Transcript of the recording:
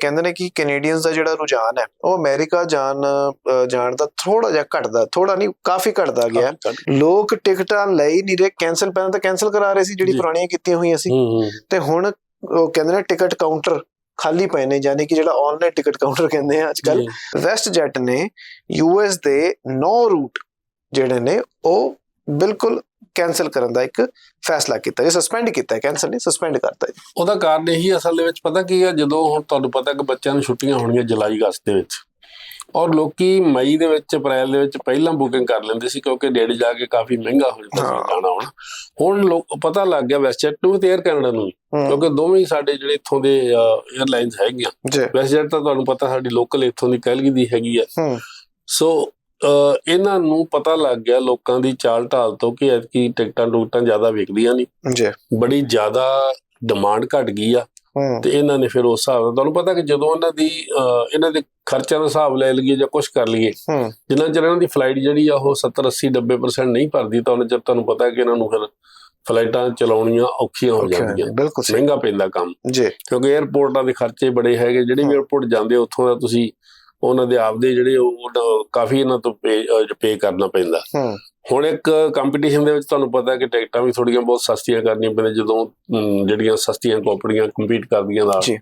ਕਹਿੰਦੇ ਨੇ ਕਿ ਕੈਨੇਡੀਅਨਸ ਦਾ ਜਿਹੜਾ ਰੁਝਾਨ ਹੈ ਉਹ ਅਮਰੀਕਾ ਜਾਣ ਜਾਣ ਦਾ ਥੋੜਾ ਜਿਹਾ ਘਟਦਾ ਥੋੜਾ ਨਹੀਂ ਕਾਫੀ ਘਟਦਾ ਗਿਆ। ਲੋਕ ਟਿਕਟਾਂ ਲੈ ਹੀ ਨਹੀਂ ਰਹੇ। ਕੈਨਸਲ ਪਹਿਲਾਂ ਤਾਂ ਕੈਨਸਲ ਕਰਾ ਰਹੇ ਸੀ ਜਿਹੜੀ। ਪੁਰਾਣੀਆਂ ਕੀਤੀਆਂ ਹੋਈਆਂ ਸੀ। ਤੇ ਹੁਣ ਉਹ ਕਹਿੰਦੇ ਨੇ ਟਿਕਟ ਕਾਊਂਟਰ ਖਾਲੀ ਪਏ ਨੇ ਯਾਨੀ ਕਿ ਜਿਹੜਾ ਆਨਲਾਈਨ ਟਿਕਟ ਕਾਊਂਟਰ ਕਹਿੰਦੇ ਆ ਅੱਜਕੱਲ। ਵੈਸਟ ਜੈਟ ਨੇ ਯੂਐਸ ਦੇ 9 ਰੂਟ ਜਿਹੜੇ ਨੇ ਉਹ ਬਿਲਕੁਲ ਕੈਨਸਲ ਕਰਨ ਦਾ ਇੱਕ ਫੈਸਲਾ ਕੀਤਾ ਜੀ ਸਸਪੈਂਡ ਕੀਤਾ ਕੈਨਸਲ ਨਹੀਂ ਸਸਪੈਂਡ ਕਰਤਾ ਜੀ। ਉਹਦਾ ਕਾਰਨ ਇਹੀ ਅਸਲ ਦੇ ਵਿੱਚ ਪਤਾ ਕੀ ਆ ਜਦੋਂ ਹੁਣ ਤੁਹਾਨੂੰ ਪਤਾ ਕਿ ਬੱਚਿਆਂ ਨੂੰ ਛੁੱਟੀਆਂ ਹੋਣਗੀਆਂ ਜੁਲਾਈ ਅਗਸਤ ਦੇ ਵਿੱਚ ਔਰ ਲੋਕੀ ਮਈ ਦੇ ਵਿੱਚ ਅਪ੍ਰੈਲ ਦੇ ਵਿੱਚ ਪਹਿਲਾਂ ਬੁਕਿੰਗ ਕਰ ਲੈਂਦੇ ਸੀ ਕਿਉਂਕਿ ਡੇਢ ਜਾ ਕੇ ਕਾਫੀ ਮਹਿੰਗਾ ਹੋ ਜਾਂਦਾ ਹਾਂ। ਸੀ ਜਾਣਾ ਹੁਣ। ਹੁਣ ਲੋਕ ਪਤਾ ਲੱਗ ਗਿਆ ਵੈਸਟਜੈਟ ਨੂੰ ਤੇ 에ਅਰ ਕੈਨੇਡਾ ਨੂੰ ਹੂੰ, ਕਿਉਂਕਿ ਦੋਵੇਂ ਹੀ ਸਾਡੇ ਜਿਹੜੇ ਇੱਥੋਂ ਦੇ 에ਅਰਲਾਈਨਸ ਹੈਗੀਆਂ। ਵੈਸਟਜੈਟ ਤਾਂ ਤੁਹਾਨੂੰ ਪਤਾ ਸਾਡੀ ਲੋਕਲ ਇੱਥੋਂ ਦੀ ਕੈਲਗੀ ਦੀ ਹੈਗੀ ਆ ਹੂੰ। ਸੋ ਇਹਨਾਂ ਨੂੰ ਪਤਾ ਲੱਗ ਗਿਆ ਲੋਕਾਂ ਦੀ ਚਾਲ ਢਾਲ ਤੋਂ ਕਿ ਐਤਕੀ ਟਿਕਟਾਂ ਟੁਕਟਾਂ ਜ਼ਿਆਦਾ ਵਿਕਦੀਆਂ ਨਹੀਂ। ਜੀ। ਬੜੀ ਜ਼ਿਆਦਾ ਡਿਮਾਂਡ ਘਟ ਗਈ ਆ। ਤੇ ਇਹਨਾਂ ਨੇ ਫਿਰ ਉਸ ਹਿਸਾਬ ਨਾਲ ਤੁਹਾਨੂੰ ਪਤਾ ਕਿ ਜਦੋਂ ਇਹਨਾਂ ਦੀ ਇਹਨਾਂ ਦੇ ਖਰਚਿਆਂ ਦਾ ਹਿਸਾਬ ਲੈ ਲਈਏ ਜਾਂ ਕੁਝ ਕਰ ਲਈਏ ਜਿੰਨਾ ਚਿਰ ਇਹਨਾਂ ਦੀ ਫਲਾਈਟ ਜਿਹੜੀ ਆ ਉਹ 70 80 90% ਨਹੀਂ ਭਰਦੀ ਤਾਂ ਉਹਨਾਂ ਚਿਰ ਤੁਹਾਨੂੰ ਪਤਾ ਕਿ ਇਹਨਾਂ ਨੂੰ ਫਿਰ ਫਲਾਈਟਾਂ ਚਲਾਉਣੀਆਂ ਔਖੀਆਂ ਹੋ ਜਾਂਦੀਆਂ ਬਿਲਕੁਲ ਮਹਿੰਗਾ ਪੈਂਦਾ ਕੰਮ। ਜੀ। ਕਿਉਂਕਿ 에ਅਰਪੋਰਟਾਂ ਦੇ ਖਰਚੇ ਬੜੇ ਹੈਗੇ ਜਿਹੜੇ ਵੀ ਜਾਂਦੇ ਉੱਥੋਂ ਦਾ ਤੁਸੀਂ ਉਹਨਾਂ ਦੇ ਆਪਦੇ ਜਿਹੜੇ ਉਹ ਕਾਫੀ ਇਹਨਾਂ ਤੋਂ ਪੇ ਕਰਨਾ ਪੈਂਦਾ। ਹੁਣ ਇੱਕ ਕੰਪੀਟੀਸ਼ਨ ਦੇ ਵਿੱਚ ਤੁਹਾਨੂੰ ਪਤਾ ਕਿ ਟਿਕਟਾਂ ਵੀ ਥੋੜੀਆਂ ਬਹੁਤ ਸਸਤੀਆਂ ਕਰਨੀਆਂ ਪੈਂਦੀਆਂ ਜਦੋਂ ਜਿਹੜੀਆਂ ਸਸਤੀਆਂ ਕੰਪਨੀਆਂ ਕੰਪੀਟ ਕਰਦੀਆਂ ਨਾਲ। ਜੀ।